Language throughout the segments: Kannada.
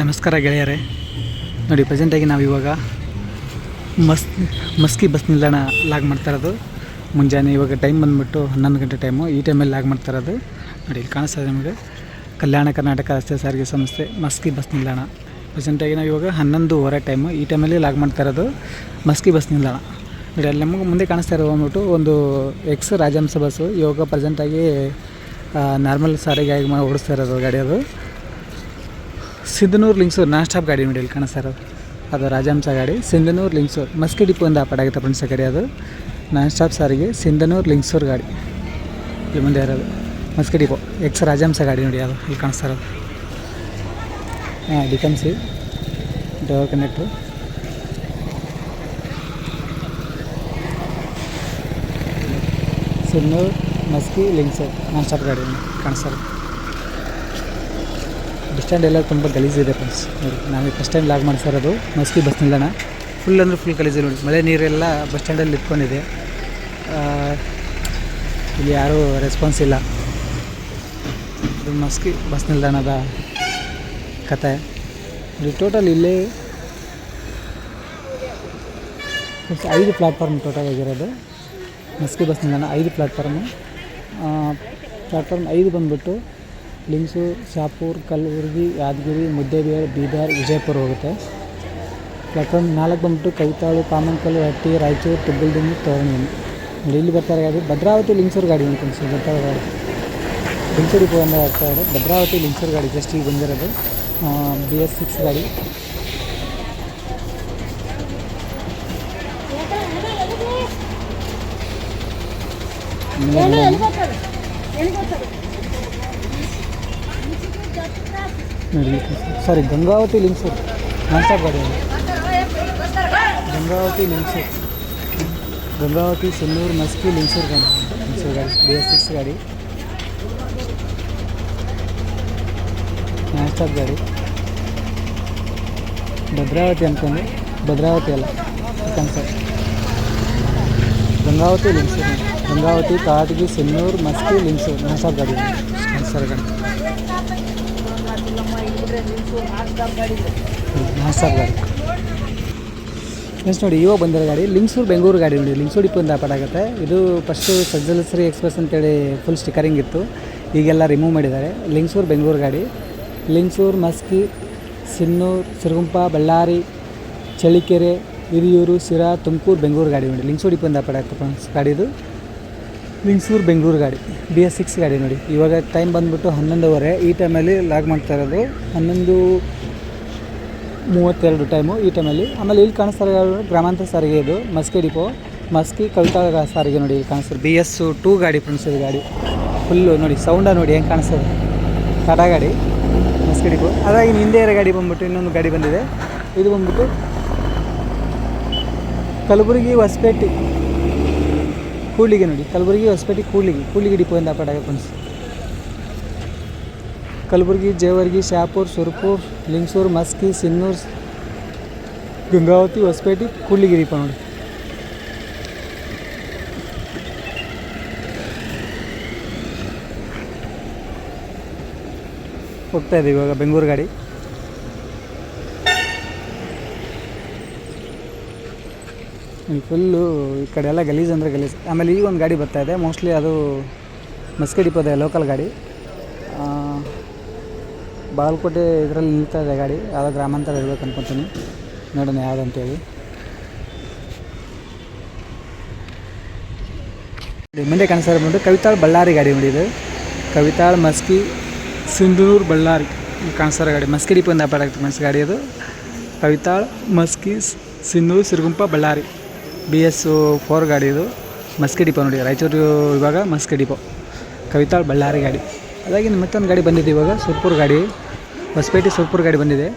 ನಮಸ್ಕಾರ ಗೆಳೆಯರೇ. ನೋಡಿ ಪ್ರೆಸೆಂಟಾಗಿ ನಾವು ಇವಾಗ ಮಸ್, ಮಸ್ಕಿ ಬಸ್ ನಿಲ್ದಾಣ ಲಾಗ್ ಮಾಡ್ತಾ ಇರೋದು. ಮುಂಜಾನೆ ಇವಾಗ ಟೈಮ್ ಬಂದುಬಿಟ್ಟು ಹನ್ನೊಂದು ಗಂಟೆ ಟೈಮು ಈ ಟೈಮಲ್ಲಿ ಲಾಗ್ ಮಾಡ್ತಾ ಇರೋದು. ನೋಡಿ, ಇಲ್ಲಿ ಇದೆ ನಿಮಗೆ. ಕಲ್ಯಾಣ ಕರ್ನಾಟಕ ರಸ್ತೆ ಸಾರಿಗೆ ಸಂಸ್ಥೆ ಮಸ್ಕಿ ಬಸ್ ನಿಲ್ದಾಣ. ಪ್ರೆಸೆಂಟಾಗಿ ನಾವು ಇವಾಗ ಹನ್ನೊಂದುವರೆ ಟೈಮು ಈ ಟೈಮಲ್ಲಿ ಲಾಗ್ ಮಾಡ್ತಾ ಇರೋದು ಮಸ್ಕಿ ಬಸ್ ನಿಲ್ದಾಣ. ನೋಡಿ, ಅಲ್ಲಿ ನಮಗೆ ಮುಂದೆ ಕಾಣಿಸ್ತಾ ಇರೋ ಅಂದ್ಬಿಟ್ಟು ಒಂದು ಎಕ್ಸ್ ರಾಜಹಂಸ ಬಸ್ಸು. ಇವಾಗ ಪ್ರೆಸೆಂಟಾಗಿ ನಾರ್ಮಲ್ ಸಾರಿಗೆ ಆಗಿ ಓಡಿಸ್ತಾ ಇರೋದು ಗಾಡಿ ಅದು. ಸಿಂಧನೂರು, ಲಿಂಗ್ಸೂರು. ನಾನ್ ಸ್ಟಾಪ್ ಗಾಡಿ ನೋಡಿ ಇಲ್ಲಿ ಸರ್ ಅದು. ರಾಜಹಂಸ ಗಾಡಿ. ಸಿಂಧನೂರು, ಲಿಂಗಸೂರ್. ಮಸ್ಕಿ ಡಿಪೋ ಒಂದು ಆಪಾಡಾಗುತ್ತೆ ಫ್ರೆಂಡ್ಸ್ ಗಾಡಿ ಅದು. ನಾನ್ ಸ್ಟಾಪ್ ಸಾರಿಗೆ ಸಿಂಧನೂರು, ಲಿಂಗ್ಸೂರು ಗಾಡಿ. ಇಲ್ಲಿ ಮುಂದೆ ಇರೋದು. ಮಸ್ಕಿ ಡಿಪೋ ಎಕ್ಸ್ ರಾಜಹಂಸ ಗಾಡಿ ನೋಡಿ ಅದು. ಇಲ್ಲಿ ಕಾಣಿಸ್ತಾರ ಹಾಂ ಹಾಂ ಡಿಕನ್ಸಿ door conductor Sindhanur, Maski, Lingasur. Non stop ಗಾಡಿ ಕಾಣಿಸ್ತಾರೆ ಸ್ಟ್ಯಾಂಡ್ ಎಲ್ಲ ತುಂಬ ಗಲೀಜಿದೆ ಫ್ರೆಂಡ್ಸ್ ನೋಡಿ ನಾವು ಬಸ್ ಟೈಮ್ ಲಾಗ್ ಸರ್ ಇರೋದು ಮಸ್ಕಿ ಬಸ್ ನಿಲ್ದಾಣ. ಫುಲ್ ಅಂದರೆ ಫುಲ್ ಗಲೀಜು ನೋಡಿ ಮಳೆ ನೀರೆಲ್ಲ ಬಸ್ ಸ್ಟ್ಯಾಂಡಲ್ಲಿ ನಿಂತ್ಕೊಂಡಿದೆ. ಆ, ಇಲ್ಲಿ ಯಾರೂ ರೆಸ್ಪಾನ್ಸ್ ಇಲ್ಲ. ಇದು ಮಸ್ಕಿ ಬಸ್ ನಿಲ್ದಾಣದ ಕತೆ. ಇದು ಟೋಟಲ್ ಇಲ್ಲಿ ಐದು ಪ್ಲಾಟ್ಫಾರ್ಮ್ ಟೋಟಲ್ ಆಗಿರೋದು. ಮಸ್ಕಿ ಬಸ್ ನಿಲ್ದಾಣ ಐದು ಪ್ಲಾಟ್ಫಾರ್ಮು ಪ್ಲಾಟ್ಫಾರ್ಮ್ ಐದು ಬಂದುಬಿಟ್ಟು ಲಿಂಗ್ಸು ಶಾಪೂರ್ ಕಲ್ಬುರ್ಗಿ ಯಾದಗಿರಿ ಮುದ್ದೇಬಿಹಾರ್ ಬೀದರ್ ವಿಜಯಪುರ ಹೋಗುತ್ತೆ ಪ್ಲಾಟ್ಫಾರ್ಮ್ ನಾಲ್ಕು ಬಂದ್ಬಿಟ್ಟು ಕೈತಾಳು ಕಾಮನ್ಕಲ್ಲು ಹಟ್ಟಿ ರಾಯಚೂರು ತುಬ್ಬಲ್ದಿನ್ನಿ ತೋರಣಿ ನೋಡಿ ಇಲ್ಲಿ ಬರ್ತಾರೆ ಗಾಡಿ ಭದ್ರಾವತಿ ಲಿಂಗ್ಸೂರು ಗಾಡಿ ಅನ್ಕೊಂಡು ಬರ್ತಾರೆ ಗಾಡಿ ಲಿಂಗ್ಸೂರಿಗೆ ಡಿಪೋಯಿಂದ ಬರ್ತಾ ಇದೆ ಭದ್ರಾವತಿ ಲಿಂಗ್ಸೂರು ಗಾಡಿ ಜಸ್ಟ್ ಈಗ ಬಂದಿರೋದು ಬಿ ಎಸ್ ಸಿಕ್ಸ್ ಗಾಡಿ ನೋಡಿ ಸಾರಿ, ಗಂಗಾವತಿ ಲಿಂಕ್ಸೂರು ಸ್ಟಾಪ್ ಗಾಡಿ. ಗಂಗಾವತಿ ಲಿಂಕ್ಸೂರು ಗಂಗಾವತಿ ಸನ್ನೂರು ಮಸ್ಕಿ, ಲಿಂಕ್ಸೂರು ಗಾಡಿ. ಲಿಂಕ್ಸೂರು ಗಾಡಿ ಬಿ ಎಸ್ ಸಿಕ್ಸ್ ಗಾಡಿ. ಸ್ಟಾಪ್ ಗಾಡಿ. ಭದ್ರಾವತಿ ಅನ್ಕೊಂಡು. ಭದ್ರಾವತಿ ಅಲ್ಲ ಕನ್ಸರ್ ಗಂಗಾವತಿ ಲಿಂಕ್ಸೂರು ಗಂಗಾವತಿ, ಕಾಟಗಿ ಸೆನ್ನೂರು ಮಸ್ಕಿ, ಲಿಂಕ್ಸೂರು. ಸ್ಟಾಪ್ ಗಾಡಿ. ಕನ್ಸರ್ ಗಾಡಿ. ನೆಕ್ಸ್ಟ್ ನೋಡಿ ಇವಾಗ ಬಂದಿರೋ ಗಾಡಿ ಲಿಂಗ್ಸೂರು ಬೆಂಗಳೂರು ಗಾಡಿ ನೋಡಿ. ಲಿಂಗ್ಸೂರು ಆಪಾಟ ಆಗುತ್ತೆ. ಇದು ಫಸ್ಟು ಸಜ್ಜಲಶ್ರೀ ಎಕ್ಸ್ಪ್ರೆಸ್ ಅಂತೇಳಿ ಫುಲ್ ಸ್ಟಿಕರಿಂಗ್ ಇತ್ತು. ಈಗೆಲ್ಲ ರಿಮೂವ್ ಮಾಡಿದ್ದಾರೆ. ಲಿಂಗ್ಸೂರು ಬೆಂಗಳೂರು ಗಾಡಿ. ಲಿಂಗ್ಸೂರು ಮಸ್ಕಿ ಸಿನ್ನೂರು ಸಿರುಗುಂಪ ಬಳ್ಳಾರಿ ಚಳ್ಳಿಕೆರೆ ಹಿರಿಯೂರು ಸಿರಾ ತುಮಕೂರು ಬೆಂಗಳೂರು ಗಾಡಿ ನೋಡಿ. ಲಿಂಗ್ಸೂರು ಆಪಾಟ ಆಗುತ್ತೆ ಫ್ರೆಂಡ್ಸ್ ಗಾಡಿದು ಲಿಂಗ್ಸೂರು ಬೆಂಗಳೂರು ಗಾಡಿ ಬಿ ಎಸ್ ಸಿಕ್ಸ್ ಗಾಡಿ ನೋಡಿ. ಇವಾಗ ಟೈಮ್ ಬಂದುಬಿಟ್ಟು ಹನ್ನೊಂದುವರೆ, ಈ ಟೈಮಲ್ಲಿ ಲಾಗ್ ಮಾಡ್ತಾ ಇರೋದು ಹನ್ನೊಂದು ಮೂವತ್ತೆರಡು ಟೈಮು ಈ ಟೈಮಲ್ಲಿ ಆಮೇಲೆ ಇಲ್ಲಿ ಕಾಣಿಸ್ತಾ ಇರೋದು ಗ್ರಾಮಾಂತರ ಸಾರಿಗೆ ಇದು, ಮಸ್ಕಿ ಡಿಪೋ. ಮಸ್ಕಿ ಕವಿತಾ ಸಾರಿಗೆ ನೋಡಿ ಇಲ್ಲಿ ಕಾಣಿಸ್ತದೆ ಬಿ ಎಸ್ ಟೂ ಗಾಡಿ ಫ್ರೆಂಡ್ಸ್ ಗಾಡಿ. ಫುಲ್ಲು ನೋಡಿ ಸೌಂಡ ನೋಡಿ ಹೆಂಗೆ ಕಾಣಿಸ್ತದೆ ಟಾಟಾ ಗಾಡಿ, ಮಸ್ಕಿ ಡಿಪೋ. ಅದಾಗಿ ಇನ್ನು ಹಿಂದೆ ಇರೋ ಗಾಡಿ ಬಂದ್ಬಿಟ್ಟು ಇನ್ನೊಂದು ಗಾಡಿ ಬಂದಿದೆ. ಇದು ಬಂದ್ಬಿಟ್ಟು ಕಲಬುರಗಿ ಹೊಸಪೇಟೆ. ಕೂಡ್ಲಿಗೆ ನೋಡಿ, ಕಲಬುರಗಿ ಹೊಸಪೇಟೆ ಕೂಡ್ಲಿಗೆ ಕೂಡ್ಲಿಗೆ ಡಿಪೋಯಿಂದ ಆಪಾಟ ಫ್ರೆಂಡ್ಸ್ ಕಲಬುರಗಿ, ಜೇವರ್ಗಿ ಶಾಪುರ್ ಸುರ್ಪುರ್, ಲಿಂಗ್ಸೂರು, ಮಸ್ಕಿ, ಸಿನ್ನೂರು, ಗಂಗಾವತಿ ಹೊಸಪೇಟೆ ಕೂಡ್ಲಿಗಿ ಡಿಪೋ ನೋಡಿ. ಹೋಗ್ತಾ ಇದೆ ಇವಾಗ ಬೆಂಗಳೂರು ಗಾಡಿ. ಫುಲ್ಲು ಈ ಕಡೆ ಎಲ್ಲ ಗಲೀಜು ಅಂದರೆ ಗಲೀಜು. ಆಮೇಲೆ ಈಗ ಒಂದು ಗಾಡಿ ಬರ್ತಾ ಇದೆ. ಮೋಸ್ಟ್ಲಿ ಅದು ಮಸ್ಕಿ ಡಿಪೋದೆ ಲೋಕಲ್ ಗಾಡಿ. ಆ, ಬಾಗಲಕೋಟೆ ಇದರಲ್ಲಿ ನಿಲ್ತಾ ಇದೆ ಗಾಡಿ. ಯಾವುದೋ ಗ್ರಾಮಾಂತರ ಇರ್ಬೇಕು ಅನ್ಕೊತೀನಿ. ನೋಡೋಣ ಯಾವುದಂತೇಳಿ ಮುಂದೆ ಕಾಣಿಸ್ತಾರೆ ಬಂದು ಕವಿತಾಳ್ ಬಳ್ಳಾರಿ ಗಾಡಿ ನೋಡಿ ಕವಿತಾಳ್ ಮಸ್ಕಿ ಸಿಂಧೂರು ಬಳ್ಳಾರಿ ಕಾಣಿಸ್ತಾರೆ ಕಾಣಿಸ್ತಾ ಗಾಡಿ. ಮಸ್ಕಿ ಡಿಪೋ ಒಂದು ವ್ಯಾಪಾರ ಆಗ್ತದೆ ಮನ್ಸ್ ಗಾಡಿ ಅದು. Kavital Maski Sindhanur Siruguppa Ballari. B S four ಗಾಡಿ ಇದು. ಮಸ್ಕಿ ಡಿಪೋ ನೋಡಿ, ರಾಯಚೂರು ಇವಾಗ ಮಸ್ಕಿ ಡಿಪೋ. ಕವಿತಾಳ್ ಬಳ್ಳಾರಿ ಗಾಡಿ. ಅದಾಗಿ ಮತ್ತೊಂದು ಗಾಡಿ ಬಂದಿದೆ ಇವಾಗ, ಸುರ್ಪುರ್ ಗಾಡಿ. ಹೊಸಪೇಟೆ ಸುರ್ಪುರ್ ಗಾಡಿ ಬಂದಿದೆ.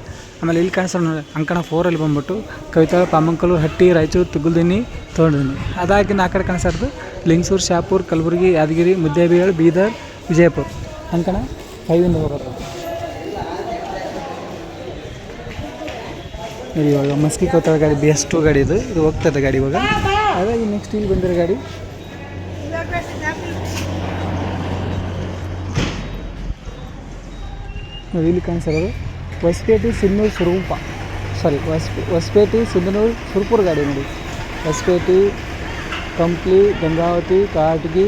ಆಮೇಲೆ ಇಲ್ಲಿ ಕಾಣಿಸ್ತಾ ನೋಡಿ, ಅಂಕಣ ಫೋರಲ್ಲಿ ಬಂದ್ಬಿಟ್ಟು ಕವಿತಾಳ್ ಪಾಮಂಕಲು, ಹಟ್ಟಿ, ರಾಯಚೂರು ತುಗುಲ್ದಿನಿ ತೊಗೊಂಡಿದ್ದೀನಿ ಅದಾಗಿ ಆ ಕಡೆ ಕಾಣಿಸೋದು ಲಿಂಗ್ಸೂರು, ಶಾಪುರ್, ಕಲಬುರಗಿ, ಯಾದಗಿರಿ, ಮುದ್ದೇಬಿಹಾಳ್, ಬೀದರ್, ವಿಜಯಪುರ. ಅಂಕಣ ಫೈವಿಂದ ಹೋಗೋದು. ನೋಡಿ ಇವಾಗ ಮಸ್ಕಿ ಕೋತಾಳ ಗಾಡಿ ಬಿ ಎಸ್ ಟು ಗಾಡಿ ಇದು. ಇದು ಹೋಗ್ತದೆ ಗಾಡಿ ಇವಾಗ. ಹಾಗಾಗಿ ನೆಕ್ಸ್ಟ್ ಇಲ್ಲಿ ಬಂದಿರೋ ಗಾಡಿ. ನೋಡಿ ಇಲ್ಲಿ ಕಾಣಿಸಿರೋದು ಹೊಸಪೇಟೆ ಸಿನ್ನೂರು ಸ್ವರೂಪ ಸಾರಿ ಹೊಸ ಹೊಸಪೇಟೆ ಸಿಂಧನೂರು ಸುರ್ಪುರ ಗಾಡಿ ನೋಡಿ. ಹೊಸಪೇಟೆ, ಕಂಪ್ಲಿ, ಗಂಗಾವತಿ, ಕಾಟಗಿ,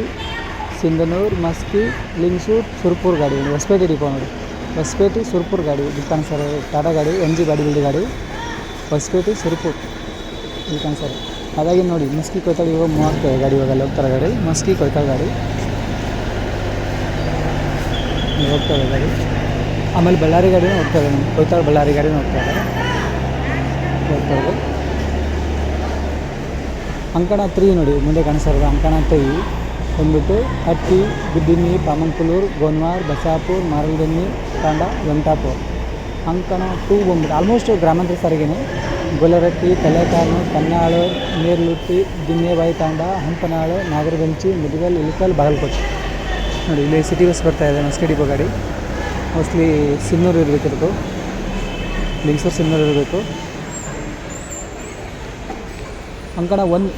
ಸಿಂಧನೂರು, ಮಸ್ಕಿ, ಲಿಂಗಸೂರು, ಸುರ್ಪುರ್ ಗಾಡಿ. ನೋಡಿ ಹೊಸಪೇಟೆ ಡಿಪೋ ನೋಡಿ. ಹೊಸಪೇಟೆ ಸುರ್ಪುರ್ ಗಾಡಿ. ಇದು ಸರ್ ಟಾಟಾ ಗಾಡಿ ಎಂ ಜಿ ಬಾಡಿ ಬಿಲ್ಡಿ ಗಾಡಿ. ಹೊಸಪೇಟೆ ಸುರ್ಪುರ್ ಈ ಕನ್ಸರ್ ಹಾಗಾಗಿ ನೋಡಿ, ಮಸ್ಕಿ ಕೊಯ್ತಾಳೆ ಇವಾಗ ಮೂವತ್ತು ಗಾಡಿ ಇವಾಗ ಅಲ್ಲಿ ಹೋಗ್ತಾರೆ ಗಾಡಿ. ಮಸ್ಕಿ ಕೊಯ್ತಾಳೆ ಗಾಡಿ. ಹೋಗ್ತಾಳೆ ಗಾಡಿ. ಆಮೇಲೆ ಬಳ್ಳಾರಿ ಗಾಡಿನೂ ಹೋಗ್ತಾರೆ. ಕೊಯ್ತಾಳೆ ಬಳ್ಳಾರಿ ಗಾಡಿನೂ ಹೋಗ್ತಾರೆ. ಹೋಗ್ತಾರೆ. ಅಂಕಣ ತ್ರೀ ನೋಡಿ, ಮುಂದೆ ಕಾಣಿಸ್ತಾ ಅಂಕಣ ತ್ರೀ. ಬಂದ್ಬಿಟ್ಟು ಹಟ್ಟಿ ಗುದ್ದಿನಿ ಪಾಮನ್ಕುಲೂರು ಗೋನ್ವಾರ್, ಬಸಾಪುರ್ ಮಾರಲ್ಗನ್ನಿ ತಾಂಡ ವೆಂಕಟಾಪುರ್ ಅಂಕಣ ಟೂ ಬಂದ್ಬಿಟ್ಟು ಆಲ್ಮೋಸ್ಟ್ ಗ್ರಾಮಾಂತರ ಸಾರಿಗೆನೆ. ಗೊಲರಟ್ಟಿ ತಲೆಕಾನು ಕನ್ನಾಳು ನೀರ್ಲುಟ್ಟಿ ದಿನ್ನೇಬಾಯಿ ತಾಂಡ ಹಂಪನಾಳು ನಾಗರಗಂಚಿ ಮುದುಗಲ್ ಇಳಕಲ್ ಬಾಗಲಕೋಟೆ. ನೋಡಿ ಇಲ್ಲಿ ಸಿಟಿ ಬಸ್ ಬರ್ತಾ ಇದೆ ಮಸ್ಕಿ ಡಿಪೋ ಗಾಡಿ. ಮೋಸ್ಟ್ಲಿ ಸಿನ್ನೂರು ಇರಬೇಕಿರೋದು ಲಿಂಗ್ಸೂರು ಸಿನ್ನೂರು ಇರಬೇಕು. ಅಂಕಣ ಒಂದು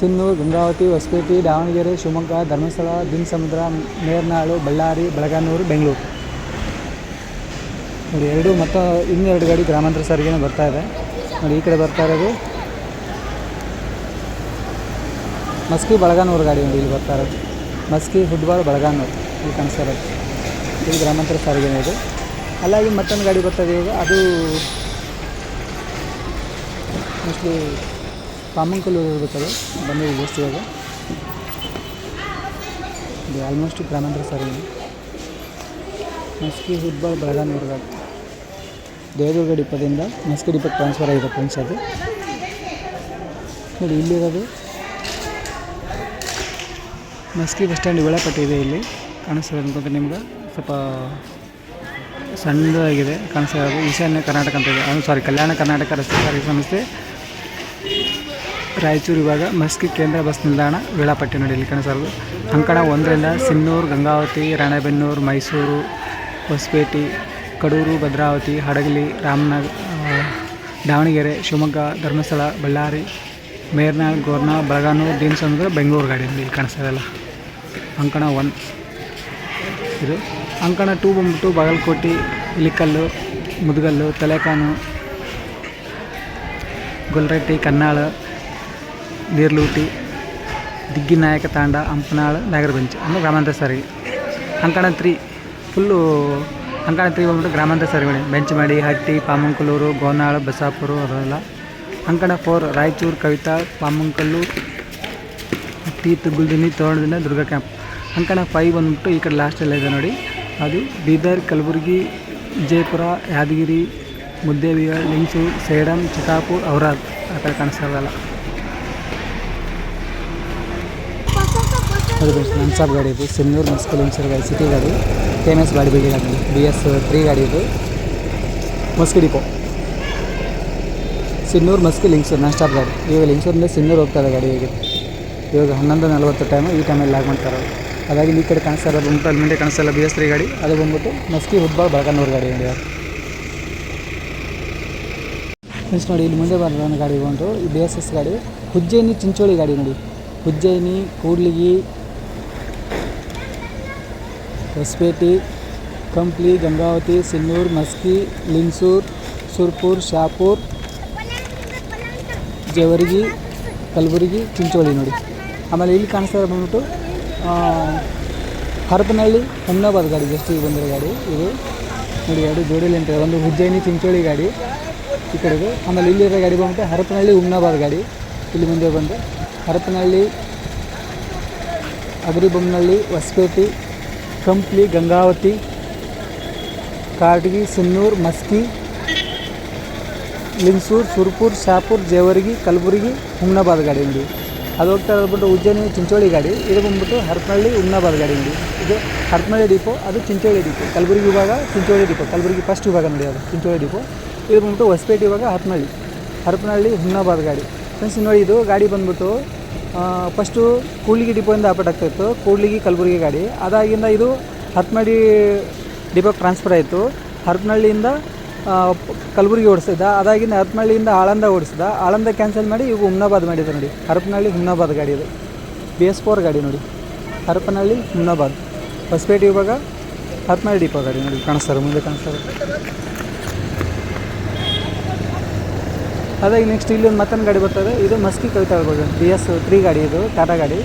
ಸಿನ್ನೂರು ಗಂಗಾವತಿ ಹೊಸಪೇಟೆ ದಾವಣಗೆರೆ ಶಿವಮೊಗ್ಗ ಧರ್ಮಸ್ಥಳ ದಿನಸಮುದ್ರ ಮೇರ್ನಾಳು ಬಳ್ಳಾರಿ ಬೆಳಗಾನೂರು ಬೆಂಗಳೂರು. ನೋಡಿ, ಎರಡು ಮತ್ತು ಇನ್ನೆರಡು ಗಾಡಿ ಗ್ರಾಮಾಂತರ ಸಾರಿಗೆನೇ ಬರ್ತಾ ಇದೆ. ನೋಡಿ, ಈ ಕಡೆ ಬರ್ತಾ ಇರೋದು ಮಸ್ಕಿ ಬಳಗಾನೂರು ಗಾಡಿ ನೋಡಿ, ಇಲ್ಲಿ ಬರ್ತಾ ಇರೋದು. ಮಸ್ಕಿ ಫುಟ್ಬಾಲ್ ಬಳಗಾನೂರು, ಇಲ್ಲಿ ಕಾಣಿಸ್ತಾ ಇರೋದು. ಇದು ಗ್ರಾಮಾಂತರ ಸಾರಿಗೆನೇ ಇದು. ಅಲ್ಲಾಗಿ ಮತ್ತೊಂದು ಗಾಡಿ ಬರ್ತಾ ಇದೆ ಇವಾಗ. ಅದು ಮೋಸ್ಟ್ಲಿ ಪಾಮಂಕಲ್ಲೂರು ಇರ್ಬೇಕದು ಬಂದಿದೆ ಜಾಸ್ತಿ ಇವಾಗ ಇದು ಆಲ್ಮೋಸ್ಟ್ ಗ್ರಾಮಾಂತರ ಸಾರಿಗೆ ಮಸ್ಕಿ ಫುಟ್ಬಾಲ್ ಬಳಗಾನೂರು ಗಾಡಿ. ದೇವದುರ್ಗ ಡಿಪ್ಪದಿಂದ ಮಸ್ಕಿ ಡಿಪ್ಪಕ್ಕೆ ಟ್ರಾನ್ಸ್ಫರ್ ಆಗಿದೆ ಫ್ರೆಂಡ್ಸ್ ಅದು. ನೋಡಿ, ಇಲ್ಲಿರೋದು ಮಸ್ಕಿ ಬಸ್ ಸ್ಟ್ಯಾಂಡ್ ವೇಳಾಪಟ್ಟಿ ಇದೆ ಇಲ್ಲಿ. ಕಾಣಿಸ್ತದೆ ಅನ್ಕೊಂತ ನಿಮ್ಗೆ ಸ್ವಲ್ಪ ಸಣ್ಣದಾಗಿದೆ ಕಾಣಿಸ್ತಾ ಇರೋದು ಈಶಾನ್ಯ ಕರ್ನಾಟಕ ಅಂತ ಇದೆ. ಅದು ಸಾರಿ ಕಲ್ಯಾಣ ಕರ್ನಾಟಕ ರಸ್ತೆ ಸಾರಿಗೆ ಸಂಸ್ಥೆ, ರಾಯಚೂರು ಇವಾಗ ಮಸ್ಕಿ ಕೇಂದ್ರ ಬಸ್ ನಿಲ್ದಾಣ ವೇಳಾಪಟ್ಟಿ ನೋಡಿ, ಇಲ್ಲಿ ಕಾಣಿಸೋದು ಅಂಕಣ ಒಂದರಿಂದ ಸಿನ್ನೂರು, ಗಂಗಾವತಿ, ರಾಣೆಬೆನ್ನೂರು, ಮೈಸೂರು, ಹೊಸಪೇಟೆ ಕಡೂರು, ಭದ್ರಾವತಿ, ಹಡಗಲಿ, ರಾಮನಗರ ದಾವಣಗೆರೆ, ಶಿವಮೊಗ್ಗ, ಧರ್ಮಸ್ಥಳ, ಬಳ್ಳಾರಿ, ಮೇರ್ನಾಳ್, ಗೋರ್ನಾ, ಬೆಳಗಾನೂರು ದೀನ್ ಸಮುದ್ರ ಬೆಂಗಳೂರು ಗಾಡಿ ಇಲ್ಲಿ ಕಾಣಿಸ್ತಾ ಇದೆಲ್ಲ ಅಂಕಣ ಒನ್ ಇದು ಅಂಕಣ ಟೂ ಬಂದ್ಬಿಟ್ಟು ಬಾಗಲಕೋಟೆ, ಇಲಿಕಲ್ಲು, ಮುದುಗಲ್ಲು, ತಲೆಕಾನು ಗುಲ್ರಟ್ಟಿ ಕನ್ನಾಳ, ನೀರ್ಲೂಟಿ, ದಿಗ್ಗಿನಾಯಕ ತಾಂಡ, ಹಂಪನಾಳು ನಾಗರಬಂಚ್ ಅಂದರೆ ಗ್ರಾಮಾಂತರ ಸಾರಿಗೆ. ಅಂಕಣ ತ್ರೀ ಫುಲ್ಲು ಅಂಕಣ ತ್ರೀ ಬಂದ್ಬಿಟ್ಟು ಗ್ರಾಮಾಂತರ ಸಾರಿಗಳು ಬೆಂಚಮಡಿ ಹಟ್ಟಿ ಪಾಮಂಕಲೂರು, ಗೋನಾಳ, ಬಸಾಪುರ ಅದೆಲ್ಲ ಅಂಕಣ ಫೋರ್ ರಾಯಚೂರು, ಕವಿತಾ, ಪಾಮಂಕಲ್ಲು ಹಟ್ಟಿ ತುಗುಲ್ದಿನಿ ತೋರಣದಿಂದ ದುರ್ಗಾ ಕ್ಯಾಂಪ್ ಅಂಕಣ ಫೈವ್ ಬಂದ್ಬಿಟ್ಟು ಈ ಕಡೆ ಲಾಸ್ಟಲ್ಲಿ ಇದೆ ನೋಡಿ. ಅದು ಬೀದರ್, ಕಲಬುರಗಿ, ವಿಜಯಪುರ, ಯಾದಗಿರಿ, ಮುದ್ದೇವಿಯ ಲಿಂಗಸೂರು ಸೇಡಂ, ಚಿತ್ತಾಪುರ್, ಔರಾದ್ ಆ ಕಡೆ ನನ್ನ ಸಾಬ್ ಗಾಡಿ ಇದು. ಸಿನ್ನೂರು ಮಸ್ಕಲ್ ಸಿಟಿ ಗಾಡಿ. ಎಸ್ ಗಾಡಿ ಬಿಡಿ ಗಾಡಿ ಬಿ ಎಸ್ ತ್ರೀ ಗಾಡಿ ಇದು. Maski depot Sindhanur Maski Lingsugur non stop ಗಾಡಿ. ಇವಾಗ ಲಿಂಗ್ಸೂರಿಂದ ಸಿನ್ನೂರು ಹೋಗ್ತಾರೆ ಇದೆ ಗಾಡಿ ಈಗ ಇವಾಗ ಹನ್ನೊಂದು ನಲ್ವತ್ತು ಟೈಮು ಈ ಟೈಮಲ್ಲಿ ಲಾಗ್ ಮಾಡ್ತಾರೆ ಅವ್ರು. ಹಾಗಾಗಿ ಈ ಕಡೆ ಕಾಣಿಸ್ತಾ ಬಂದ್ಬಿಟ್ಟು ಅಲ್ಲಿ ಮುಂದೆ ಕಾಣಿಸ್ತಾ ಬಿ ಎಸ್ ತ್ರೀ ಗಾಡಿ. ಅದು ಬಂದ್ಬಿಟ್ಟು ಮಸ್ಕಿ ಹುಡ್ಬಾಳ್ ಬಳಕನೂರು ಗಾಡಿ ಅದು. ಫ್ರೆಂಡ್ಸ್ ನೋಡಿ, ಇಲ್ಲಿ ಮುಂದೆ ಬರೋ ಗಾಡಿ ಬಂದು ಈ ಬಿ ಎಸ್ ಎಸ್ ಗಾಡಿ. ಉಜ್ಜಯಿನಿ ಚಿಂಚೋಳಿ ಗಾಡಿ ನೋಡಿ. ಉಜ್ಜಯಿನಿ ಕೂಡ್ಲಿಗಿ ಹೊಸಪೇಟೆ ಕಂಪ್ಲಿ, ಗಂಗಾವತಿ, ಸಿನ್ನೂರು, ಮಸ್ಕಿ, ಲಿಂಗಸೂರು, ಸುರ್ಪುರ್, ಶಾಪುರ್, ಜೇವರ್ಗಿ, ಕಲಬುರಗಿ, ಚಿಂಚೋಳಿ ನೋಡಿ. ಆಮೇಲೆ ಇಲ್ಲಿ ಕಾಣಿಸ್ತಾ ಬಂದ್ಬಿಟ್ಟು ಹರಪನಹಳ್ಳಿ ಹುಮ್ನಾಬಾದ್ ಗಾಡಿ ಜಸ್ಟ್ ಈಗ ಬಂದಿರೋ ಗಾಡಿ ಇದು. ನೋಡಿ ಗಾಡಿ ಜೋಡಿಲಿ ಅಂತ ಒಂದು ಉಜ್ಜಯಿನಿ, ಚಿಂಚೋಳಿ ಗಾಡಿ ಈ ಕಡೆಗೆ ಆಮೇಲೆ ಇಲ್ಲಿರೋ ಗಾಡಿ ಬಂದ್ಬಿಟ್ಟು ಹರಪನಹಳ್ಳಿ ಹುಮ್ನಾಬಾದ್ ಗಾಡಿ. ಇಲ್ಲಿ ಮುಂದೆ ಬಂದು ಹರಪನಹಳ್ಳಿ ಅಗರಿಬೊಮ್ಮನಹಳ್ಳಿ ಹೊಸಪೇಟೆ ಕಂಪ್ಲಿ ಗಂಗಾವತಿ ಕಾಡ್ಗಿ ಸಿನ್ನೂರು, ಮಸ್ಕಿ, ಲಿಂಗಸೂರು, ಸುರ್ಪುರ್, ಶಾಪುರ್, ಜೇವರ್ಗಿ, ಕಲಬುರಗಿ ಹುಮ್ನಾಬಾದ್ ಗಾಡಿ ಅಂಗಡಿ ಅದು ಹೋಗ್ತಾ ಇರೋದ್ಬಿಟ್ಟು ಉಜ್ಜಯಿನಿ ಚಿಂಚೋಳಿ ಗಾಡಿ. ಇದು ಬಂದ್ಬಿಟ್ಟು ಹರಪನಹಳ್ಳಿ ಹುಮ್ನಾಬಾದ್ ಗಾಡಿ ಇದು ಹರಪನಹಳ್ಳಿ ಡಿಪೋ, ಅದು ಚಿಂಚೋಳಿ ಡಿಪೋ. ಕಲಬುರ್ಗಿ ವಿಭಾಗ, ಚಿಂಚೋಳಿ ಡಿಪೋ. ಕಲಬುರಗಿ ಫಸ್ಟ್ ವಿಭಾಗ ನೋಡಿ ಅದು, ಚಿಂಚೋಳಿ ಡಿಪೋ. ಇದು ಬಂದ್ಬಿಟ್ಟು ಹೊಸಪೇಟೆ ಇವಾಗ ಹರಪನಹಳ್ಳಿ. ಹರಪನಹಳ್ಳಿ ಹುಮ್ನಾಬಾದ್ ಗಾಡಿ. ಫ್ರೆಂಡ್ಸ್ ನೋಡಿ ಇದು ಗಾಡಿ ಬಂದ್ಬಿಟ್ಟು ಫಸ್ಟು ಕೂಡ್ಲಿಗಿ ಡಿಪೋಯಿಂದ ಆಪರೇಟ್ ಆಗ್ತಾಯಿತ್ತು ಕೂಡ್ಲಿಗಿ ಕಲಬುರಗಿ ಗಾಡಿ. ಅದಾಗಿಂದ ಇದು ಹತ್ಮಡಿ ಡಿಪೋಗೆ ಟ್ರಾನ್ಸ್ಫರ್ ಆಯಿತು. ಹರಪನಹಳ್ಳಿಯಿಂದ ಕಲಬುರಗಿ ಓಡಿಸಿದ ಅದಾಗಿಂದ ಹರಪನಹಳ್ಳಿಯಿಂದ ಆಳಂದ ಓಡಿಸಿದ ಆಳಂದ ಕ್ಯಾನ್ಸಲ್ ಮಾಡಿ ಇವು ಹುಮ್ನಾಬಾದ್ ಮಾಡಿದೆ ನೋಡಿ. ಹರಪನಹಳ್ಳಿ ಹುಮ್ನಾಬಾದ್ ಗಾಡಿ ಇದು. ಬಿ ಎಸ್ ಫೋರ್ ಗಾಡಿ ನೋಡಿ. ಹರಪನಹಳ್ಳಿ ಹುಮ್ನಾಬಾದ್. ಹೊಸಪೇಟೆ ಇವಾಗ ಹರಪನಹಳ್ಳಿ ಡಿಪೋ ಗಾಡಿ ನೋಡಿ. ಕಾಣಿಸ್ತಾರೆ ಮುಂದೆ ಕಾಣಿಸ್ತಾರೆ ಅದಾಗಿ ನೆಕ್ಸ್ಟ್ ಇಲ್ಲಿ ಒಂದು ಮತ್ತೊಂದು ಗಾಡಿ ಬರ್ತದೆ. ಇದು ಮಸ್ಕಿ ಕವಿತಾ ಹೇಳ್ಬೋದು. ಬಿ ಎಸ್ ತ್ರೀ ಗಾಡಿ ಇದು ಟಾಟಾ ಗಾಡಿ.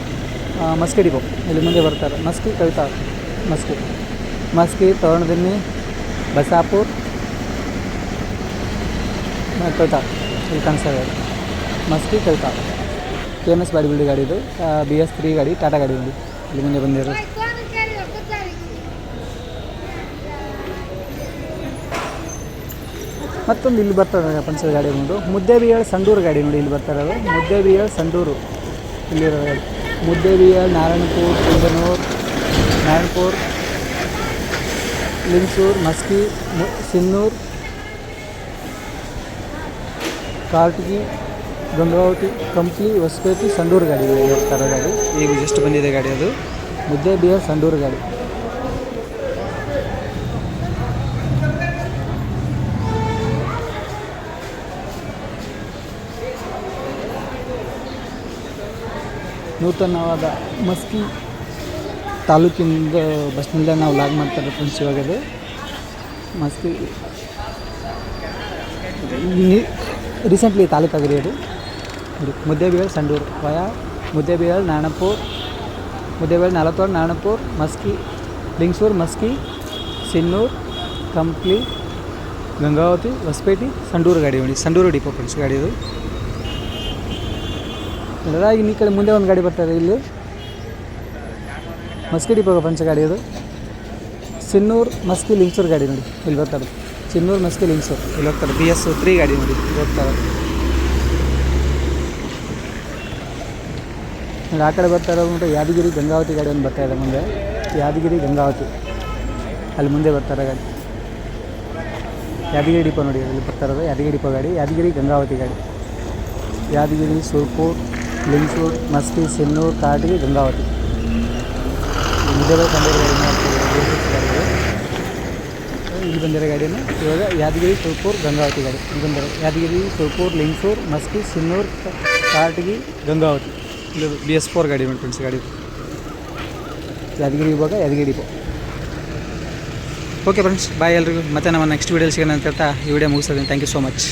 ಮಸ್ಕಿ ಡಿಪೋ ಇಲ್ಲಿ ಮುಂದೆ ಬರ್ತಾರೆ. ಮಸ್ಕಿ ಕವಿತಾ, ಮಸ್ಕಿ. ಮಸ್ಕಿ ತೋರಣದಿನ್ನಿ ಬಸಾಪುರ್ ಕವಿತಾ. ಇಲ್ಲಿ ಇದೆ. Maski Kavita. K M S body build ಗಾಡಿ ಇದು. ಬಿ ಎಸ್ ತ್ರೀ ಗಾಡಿ ಟಾಟಾ ಗಾಡಿ ಇಲ್ಲಿ ಮುಂದೆ ಬಂದಿರೋದು. ಮತ್ತೊಂದು ಇಲ್ಲಿ ಬರ್ತದೆ ಪಂಚರ್ ಗಾಡಿ ಬಂದು ಮುದ್ದೆ ಬಿಯಾಳ್ ಸಂಡೂರು ಗಾಡಿ ನೋಡಿ ಇಲ್ಲಿ ಬರ್ತಾರೆ ಇರೋದು ಮುದ್ದೆ ಬಿಯಾಳ್ ಸಂಡೂರು. ಇಲ್ಲಿರೋ ಗಾಡಿ ಮುದ್ದೆ ಬಿಯಾಳ್ ನಾರಾಯಣಪುರ್ ಕುಂದನೂರು ನಾರಾಯಣಪುರ್ ಲಿಂಗಸೂರು ಮಸ್ಕಿ ಸಿನ್ನೂರ್ ಕಾರ್ಟಿಗಿ ಗಂಗಾವತಿ ಕಂಪ್ಲಿ ಹೊಸಪೇಟೆ ಸಂಡೂರು ಗಾಡಿ ಥರ ಗಾಡಿ. ಈಗ ಜಸ್ಟ್ ಬಂದಿದೆ ಗಾಡಿ ಅದು. ಮುದ್ದೆ ಬಿಯರ್ ಸಂಡೂರು ಗಾಡಿ. ನೂತನವಾದ ಮಸ್ಕಿ ತಾಲೂಕಿನಿಂದ ಬಸ್ನಿಂದ ನಾವು ಲಾಗ್ ಮಾಡ್ತಾರೆ ಫ್ರೆಂಡ್ಸ್ ಇವಾಗ ಅದು. ಮಸ್ಕಿ. ರೀಸೆಂಟ್ಲಿ ತಾಲೂಕಾಗಿದೆ ಅದು. ಮುದ್ದೇಬಿಹಾಳ್, ಸಂಡೂರು ವಯ ಮುದ್ದೇಬಿಹಾಳ್, ನಾಣಪುರ್, ಮುದ್ದೇಬಿಹಾಳ್, ನಾಲತ್ತೋಳ್, ನಾಣಪುರ್, ಮಸ್ಕಿ, ಲಿಂಗ್ಸೂರ್, ಮಸ್ಕಿ, ಸಿನ್ನೂರ್, ಕಂಪ್ಲಿ, ಗಂಗಾವತಿ, ಹೊಸಪೇಟೆ, ಸಂಡೂರು ಗಾಡಿ, ಸಂಡೂರು ಡಿಪೋ ಫ್ರೆಂಡ್ಸ್ ಗಾಡಿ ಇದು ಅದಾಗಿ ಈ ಕಡೆ ಮುಂದೆ ಒಂದು ಗಾಡಿ ಬರ್ತಾರೆ ಇಲ್ಲಿ. ಮಸ್ಕಿ ಡಿಪೋ ಪಂಚ ಗಾಡಿ ಅದು. ಸಿನ್ನೂರು ಮಸ್ಕಿ ಲಿಂಗ್ಸೂರು ಗಾಡಿ ನೋಡಿ. ಇಲ್ಲಿ ಬರ್ತಾರೆ. ಸಿನ್ನೂರು ಮಸ್ಕಿ ಲಿಂಗ್ಸೂರು. ಇಲ್ಲಿ ಹೋಗ್ತಾರೆ. ಬಿ ಎಸ್ ತ್ರೀ ಗಾಡಿ ನೋಡಿ. ಹೋಗ್ತಾರೆ. ನೋಡಿ, ಆ ಕಡೆ ಬರ್ತಾ ಇರೋದು ಯಾದಗಿರಿ ಗಂಗಾವತಿ ಗಾಡಿ ಒಂದು ಬರ್ತಾ ಇದೆ ಮುಂದೆ. ಯಾದಗಿರಿ ಗಂಗಾವತಿ. ಅಲ್ಲಿ ಮುಂದೆ ಬರ್ತಾರೆ ಗಾಡಿ. ಯಾದಗಿರಿ ಡಿಪೋ ನೋಡಿ. ಇಲ್ಲಿ ಬರ್ತಾ ಇರೋದು. ಯಾದಗಿರಿ ಡಿಪೋ ಗಾಡಿ. ಯಾದಗಿರಿ ಗಂಗಾವತಿ ಗಾಡಿ. ಯಾದಗಿರಿ ಸುರ್ಪುರ್ ಲಿಂಗಸೂರು ಮಸ್ಕಿ ಸಿನ್ನೂರು ಕಾಟಗಿ ಗಂಗಾವತಿ. ಇದೆಲ್ಲ ಇದು. ಇಲ್ಲಿ ಬಂದಿರೋ ಗಾಡಿನ ಇವಾಗ ಯಾದಗಿರಿ ಸುರ್ಪುರ್ ಗಂಗಾವತಿ ಗಾಡಿ. ಇಲ್ಲಿ ಬಂದಿರೋ ಯಾದಗಿರಿ ಸುರ್ಪುರ್ ಲಿಂಗಸೂರು ಮಸ್ಕಿ ಸಿನ್ನೂರು ಕಾಟಗಿ ಗಂಗಾವತಿ. ಇದು ಬಿ ಎಸ್ ಫೋರ್ ಗಾಡಿ ನೋಡಿ ಫ್ರೆಂಡ್ಸ್ ಗಾಡಿ ಯಾದಗಿರಿ ಇವಾಗ ಯಾದಗಿರಿ ಓಕೆ ಫ್ರೆಂಡ್ಸ್ ಬಾಯ್ ಎಲ್ರಿಗೂ. ಮತ್ತೆ ನಮ್ಮ ನೆಕ್ಸ್ಟ್ ವೀಡಿಯೋ ಸಿಗೋಣ ಅಂತ ಹೇಳ್ತಾ ಈ ವಿಡಿಯೋ ಮುಗಿಸ್ತೇನೆ ಥ್ಯಾಂಕ್ ಯು ಸೋ ಮಚ್